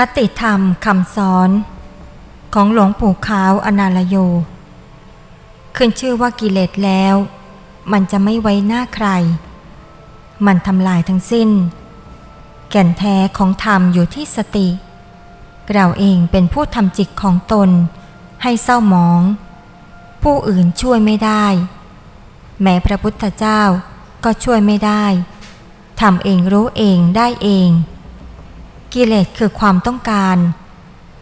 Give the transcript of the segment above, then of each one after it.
คติธรรมคำสอนของหลวงปู่ขาวอนาลโย ขึ้นชื่อว่ากิเลสแล้ว มันจะไม่ไว้หน้าใคร มันทำลายทั้งสิ้น แก่นแท้ของธรรมอยู่ที่สติ เราเองเป็นผู้ทำจิตของตนให้เศร้าหมอง ผู้อื่นช่วยไม่ได้ แม้พระพุทธเจ้าก็ช่วยไม่ได้ทำเองรู้เองได้เอง กิเลสคือความต้องการ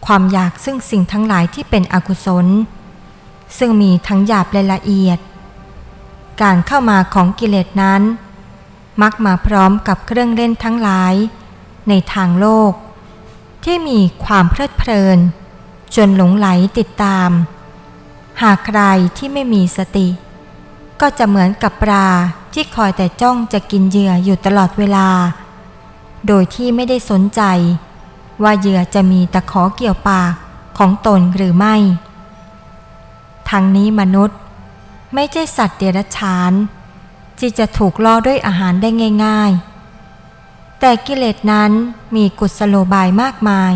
ความอยากซึ่งสิ่งทั้งหลายที่เป็นอกุศล ซึ่งมีทั้งหยาบและละเอียด การเข้ามาของกิเลสนั้น มักมาพร้อมกับเครื่องเล่นทั้งหลาย ในทางโลก ที่มีความเพลิดเพลิน จนหลงไหลติดตาม หากใครที่ไม่มีสติ ก็จะเหมือนกับปลาที่คอยแต่จ้องจะกินเหยื่ออยู่ตลอดเวลา โดยที่ไม่ได้สนใจ ว่าเหยื่อจะมีตะขอเกี่ยวปากของตนหรือไม่ ทั้งนี้มนุษย์ไม่ใช่สัตว์เดรัจฉานที่จะถูกล่อด้วยอาหารได้ง่าย ๆ แต่กิเลสนั้นมีกุศโลบายมากมาย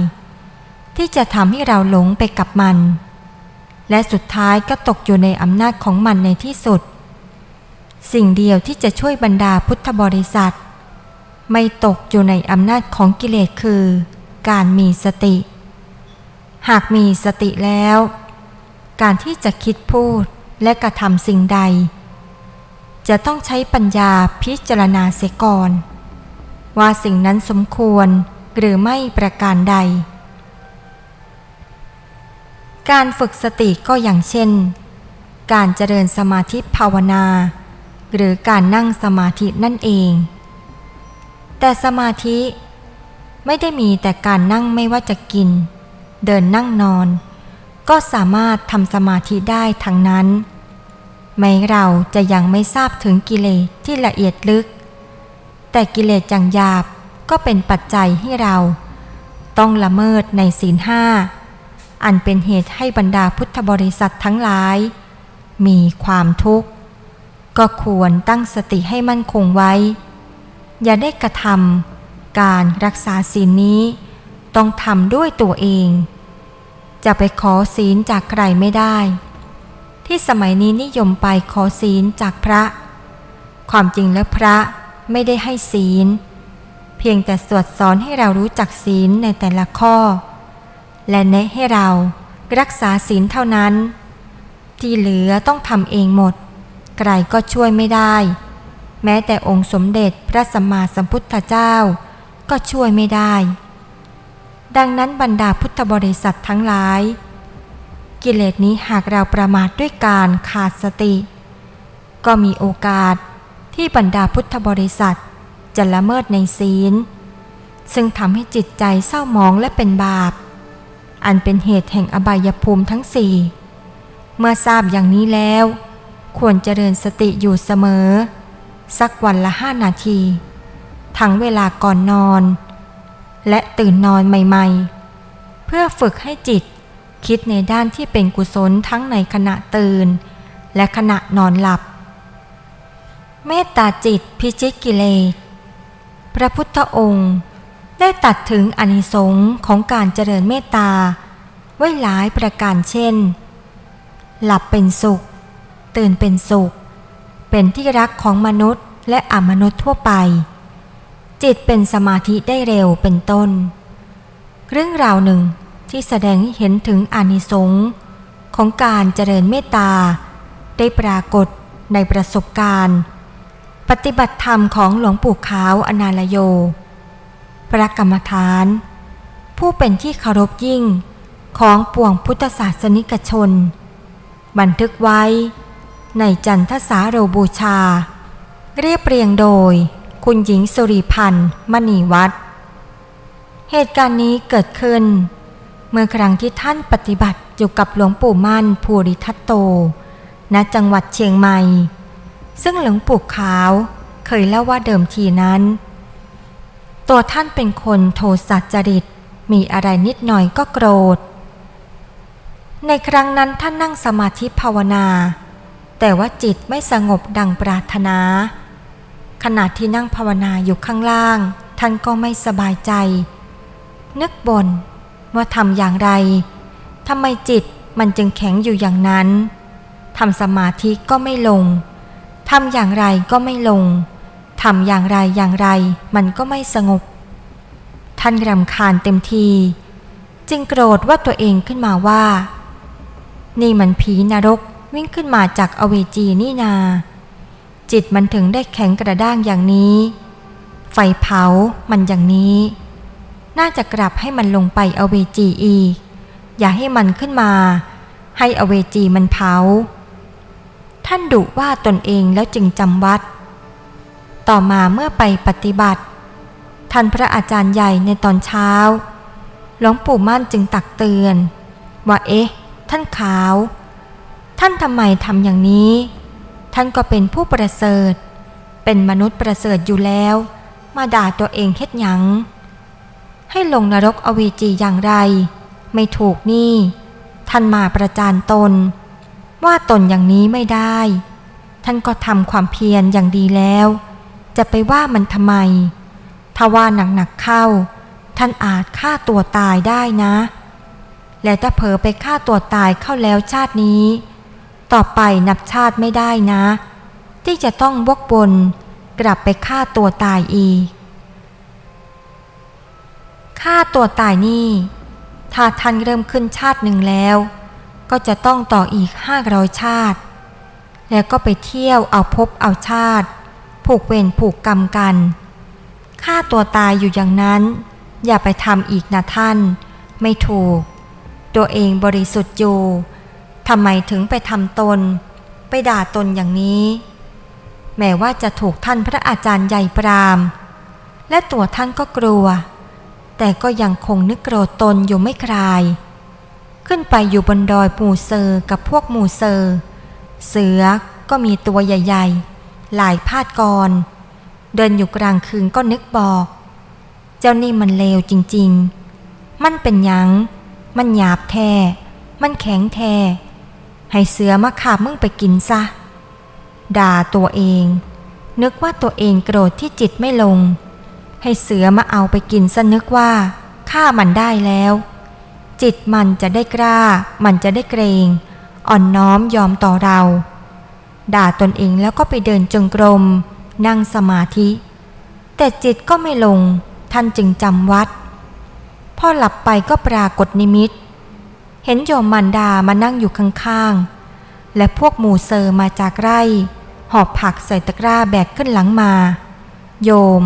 ที่จะทำให้เราหลงไปกับมัน และสุดท้ายก็ตกอยู่ในอำนาจของมันในที่สุด สิ่งเดียวที่จะช่วยบรรดาพุทธบริษัท ไม่ตกอยู่ในอำนาจของกิเลสคือ การมีสติ หากมีสติแล้ว การที่จะคิดพูดและกระทำสิ่งใด จะต้องใช้ปัญญาพิจารณาเสียก่อน ว่าสิ่งนั้นสมควรหรือไม่ประการใด การฝึกสติก็อย่างเช่น การเจริญสมาธิภาวนา หรือการนั่งสมาธินั่นเอง แต่สมาธิไม่ได้มีแต่การนั่งไม่ว่าจะกิน เดินนั่งนอน ก็สามารถทำสมาธิได้ทั้งนั้นแม้เราจะยังไม่ทราบถึงกิเลสที่ละเอียดลึก แต่กิเลสอย่างหยาบก็เป็นปัจจัยให้เรา ต้องละเมิดในศีลห้าอันเป็นเหตุให้บรรดาพุทธบริษัททั้งหลาย มีความทุกข์ ก็ควรตั้งสติให้มั่นคงไว้ อย่าได้กระทำการรักษาศีลนี้ ต้องทำด้วยตัวเอง จะไปขอศีลจากใครไม่ได้ ที่สมัยนี้นิยมไปขอศีลจากพระ ความจริงแล้วพระไม่ได้ให้ศีล เพียงแต่สวดสอนให้เรารู้จักศีลในแต่ละข้อ และแนะให้เรารักษาศีลเท่านั้น ที่เหลือต้องทำเองหมด ใครก็ช่วยไม่ได้ แม้แต่องค์สมเด็จพระสัมมาสัมพุทธเจ้า ก็ช่วยไม่ได้ ดังนั้นบรรดาพุทธบริษัททั้งหลาย กิเลสนี้หากเราประมาทด้วยการขาดสติ ก็มีโอกาสที่บรรดาพุทธบริษัทจะละเมิดในศีล ซึ่งทำให้จิตใจเศร้าหมองและเป็นบาป อันเป็นเหตุแห่งอบายภูมิทั้งสี่เมื่อทราบอย่างนี้แล้ว ควรเจริญสติอยู่เสมอ สักวันละห้านาที ทั้งเวลาก่อนนอน และตื่นนอนใหม่ๆ เพื่อฝึกให้จิตคิดในด้านที่เป็นกุศลทั้งในขณะตื่น และขณะนอนหลับ เมตตาจิตพิจิตกิเลสพระพุทธองค์ได้ตัดถึงอนิสงค์ของการเจริญเมตตา ไว้หลายประการเช่น หลับเป็นสุข ตื่นเป็นสุข เป็นที่รักของมนุษย์และอมนุษย์ทั่วไป จิตเป็นสมาธิได้เร็วเป็นต้น เรื่องราวหนึ่งที่แสดงให้เห็นถึงอานิสงส์ของการเจริญเมตตา ได้ปรากฏในประสบการณ์ ปฏิบัติธรรมของหลวงปู่ขาวอนาลโย พระกรรมฐาน ผู้เป็นที่เคารพยิ่งของปวงพุทธศาสนิกชน บันทึกไว้ ในจันทสาโรบูชา เรียบเรียงโดย คุณหญิงสุริพันธ์มณีวัดเหตุการณ์นี้เกิดขึ้น เมื่อครั้งที่ท่านปฏิบัติอยู่กับหลวงปู่มั่นภูริทัตโต ณจังหวัดเชียงใหม่ ซึ่งหลวงปู่ขาวเคยเล่าว่าเดิมทีนั้น ตัวท่านเป็นคนโทสัจจริตมีอะไรนิดหน่อยก็โกรธ ในครั้งนั้นท่านนั่งสมาธิภาวนา แต่ว่าจิตไม่สงบดังปรารถนา ขณะที่นั่งภาวนาอยู่ข้างล่าง ท่านก็ไม่สบายใจ นึกบนว่าทำอย่างไรทำไมจิตมันจึงแข็งอยู่อย่างนั้นทำสมาธิก็ไม่ลงทำอย่างไรก็ไม่ลงทำอย่างไรอย่างไรมันก็ไม่สงบ ท่านรำคาญเต็มที จึงโกรธว่าตัวเองขึ้นมาว่า นี่มันผีนรก วิ่งขึ้นมาจากอเวจีนี่นา จิตมันถึงได้แข็งกระด้างอย่างนี้ ไฟเผามันอย่างนี้ น่าจะกลับให้มันลงไปอเวจีอีก อย่าให้มันขึ้นมา ให้อเวจีมันเผา ท่านดุว่าตนเองแล้วจึงจำวัด ต่อมาเมื่อไปปฏิบัติ ท่านพระอาจารย์ใหญ่ในตอนเช้าหลวงปู่มั่นจึงตักเตือน ว่าเอ๊ะ ท่านขาว ท่านทำไมทำอย่างนี้ ท่านก็เป็นผู้ประเสริฐ เป็นมนุษย์ประเสริฐอยู่แล้ว มาด่าตัวเองเฮ็ดหยัง ให้ลงนรกอเวจีอย่างไร ไม่ถูกนี่ ท่านมาประจานตน ว่าตนอย่างนี้ไม่ได้ ท่านก็ทำความเพียรอย่างดีแล้ว จะไปว่ามันทำไม ถ้าว่าหนักๆเข้า ท่านอาจฆ่าตัวตายได้นะ และถ้าเผลอไปฆ่าตัวตายเข้าแล้วชาตินี้ ต่อไปนับชาติไม่ได้นะ ที่จะต้องวกวนกลับไปฆ่าตัวตายอีกฆ่าตัวตายนี่ ถ้าท่านเริ่มขึ้นชาติหนึ่งแล้ว ก็จะต้องต่ออีกห้าร้อยชาติ แล้วก็ไปเที่ยวเอาพบเอาชาติ ผูกเวรผูกกรรมกันฆ่าตัวตายอยู่อย่างนั้น อย่าไปทำอีกนะท่าน ไม่ถูก ตัวเองบริสุทธิ์อยู่ ทำไมถึงไปทำตน ไปด่าตนอย่างนี้ แม้ว่าจะถูกท่านพระอาจารย์ใหญ่ปราม และตัวท่านก็กลัว แต่ก็ยังคงนึกโกรธตนอยู่ไม่คลาย ขึ้นไปอยู่บนดอยหมู่เซอร์กับพวกหมู่เซอร์ เสือก็มีตัวใหญ่ ๆ หลายพาดกร เดินอยู่กลางคืนก็นึกบอก เจ้านี่มันเลวจริง ๆ มันเป็นยัง มันหยาบแท้ มันแข็งแท้ ให้เสือมาขาบมึงไปกินซะ ด่าตัวเอง นึกว่าตัวเองโกรธที่จิตไม่ลง ให้เสือมาเอาไปกินซะนึกว่าฆ่ามันได้แล้ว จิตมันจะได้กล้า มันจะได้เกรง อ่อนน้อมยอมต่อเรา ด่าตนเองแล้วก็ไปเดินจงกรม นั่งสมาธิ แต่จิตก็ไม่ลง ท่านจึงจำวัด พอหลับไปก็ปรากฏนิมิต เห็นโยมมันดามานั่งอยู่ข้างๆ และพวกหมูเซอร์มาจากไร่ หอบผักใส่ตะกร้าแบกขึ้นหลังมา โยม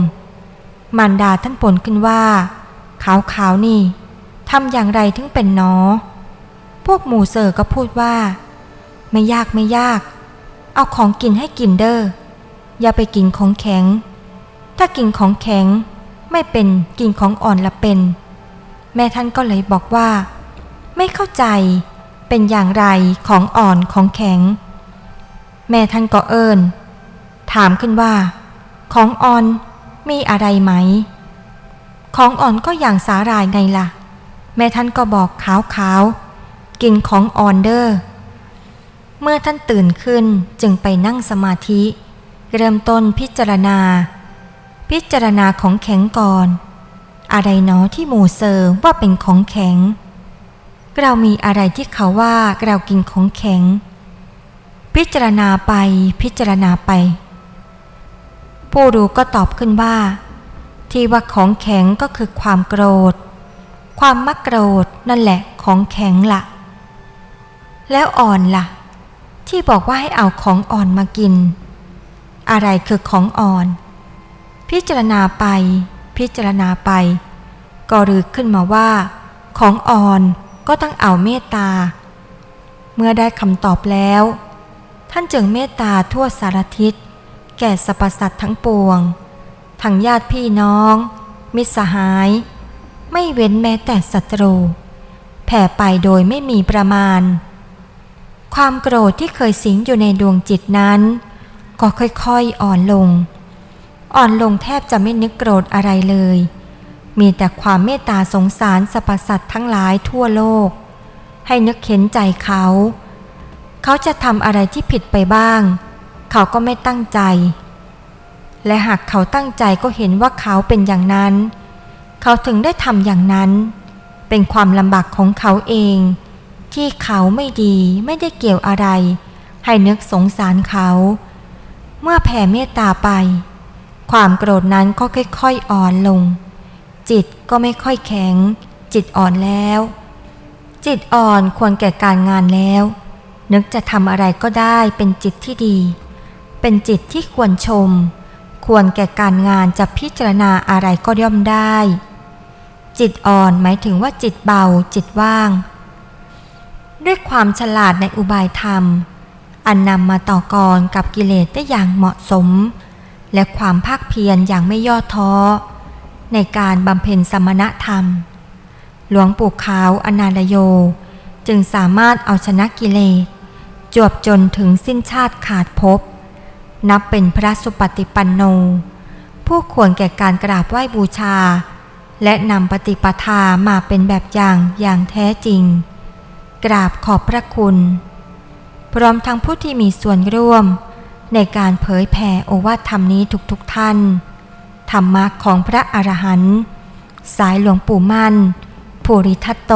มันดาท่านปนขึ้นว่า ขาวขาวนี่ทำอย่างไรถึงเป็นหนอพวกหมูเซอร์ก็พูดว่า ไม่ยากไม่ยาก เอาของกินให้กินเด้ออย่าไปกินของแข็ง ถ้ากินของแข็งไม่เป็นกินของอ่อนละเป็น แม่ท่านก็เลยบอกว่า ไม่เข้าใจเป็นอย่างไรของอ่อนของแข็ง แม่ท่านก็เอิญถามขึ้นว่า ของอ่อนมีอะไรไหม ของอ่อนก็อย่างสาหร่ายไงล่ะ แม่ท่านก็บอกขาวขาวๆกินของอ่อนเดอ้อเมื่อท่านตื่นขึ้นจึงไปนั่งสมาธิ เริ่มต้นพิจารณา พิจารณาของแข็งก่อน อะไรเนาะที่หมูเซอร์ว่าเป็นของแข็ง เรามีอะไรที่เขาว่าเรากินของแข็ง พิจารณาไปพิจารณาไป ผู้รู้ก็ตอบขึ้นว่า ที่ว่าของแข็งก็คือความโกรธ ความมักโกรธนั่นแหละของแข็งละ่ะ แล้วอ่อนละ่ะ ที่บอกว่าให้เอาของอ่อนมากิน อะไรคือของอ่อน พิจารณาไป พิจารณาไป ก็รึกขึ้นมาว่า ของอ่อน ก็ต้องเอาเมตตา เมื่อได้คำตอบแล้ว ท่านจึงเมตตาทั่วสารทิศ แก่สรรพสัตว์ทั้งปวง ทั้งญาติพี่น้อง มิตรสหาย ไม่เว้นแม้แต่ศัตรู แผ่ไปโดยไม่มีประมาณ ความโกรธที่เคยสิงอยู่ในดวงจิตนั้น ก็ค่อยๆอ่อนลง อ่อนลงแทบจะไม่นึกโกรธอะไรเลย มีแต่ความเมตตาสงสารสรรพสัตว์ทั้งหลายทั่วโลก ให้นึกเห็นใจเขา เขาจะทำอะไรที่ผิดไปบ้าง เขาก็ไม่ตั้งใจ และหากเขาตั้งใจก็เห็นว่าเขาเป็นอย่างนั้น เขาถึงได้ทำอย่างนั้น เป็นความลำบากของเขาเอง ที่เขาไม่ดีไม่ได้เกี่ยวอะไร ให้นึกสงสารเขา เมื่อแผ่เมตตาไป ความโกรธนั้นก็ค่อยๆอ่อนลง จิตก็ไม่ค่อยแข็ง จิตอ่อนแล้ว จิตอ่อนควรแก่การงานแล้ว นึกจะทำอะไรก็ได้เป็นจิตที่ดี เป็นจิตที่ควรชม ควรแก่การงานจะพิจารณาอะไรก็ย่อมได้ จิตอ่อนหมายถึงว่าจิตเบาจิตว่าง ด้วยความฉลาดในอุบายธรรม อันนำมาต่อกรกับกิเลสได้อย่างเหมาะสม และความภาคเพียรอย่างไม่ย่อท้อ ในการบำเพ็ญสมณธรรม หลวงปู่ขาวอนาลโย จึงสามารถเอาชนะกิเลสจวบจนถึงสิ้นชาติขาดภพนับเป็นพระสุปฏิปันโน ผู้ควรแก่การกราบไหว้บูชา และนำปฏิปทามาเป็นแบบอย่างอย่างแท้จริง กราบขอบพระคุณ พร้อมทั้งผู้ที่มีส่วนร่วม ในการเผยแผ่โอวาทธรรมนี้ทุกๆทท่าน ธรรมะของพระอรหันต์สายหลวงปู่มั่น ภูริทัตโต